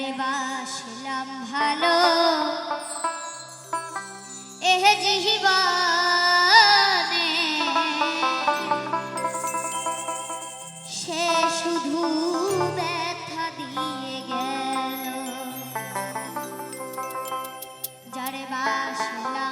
যারে বাসলাম ভালো। এহ জীবনে সে শুধু ব্যথা দিয়ে গেল। যারে বাসলাম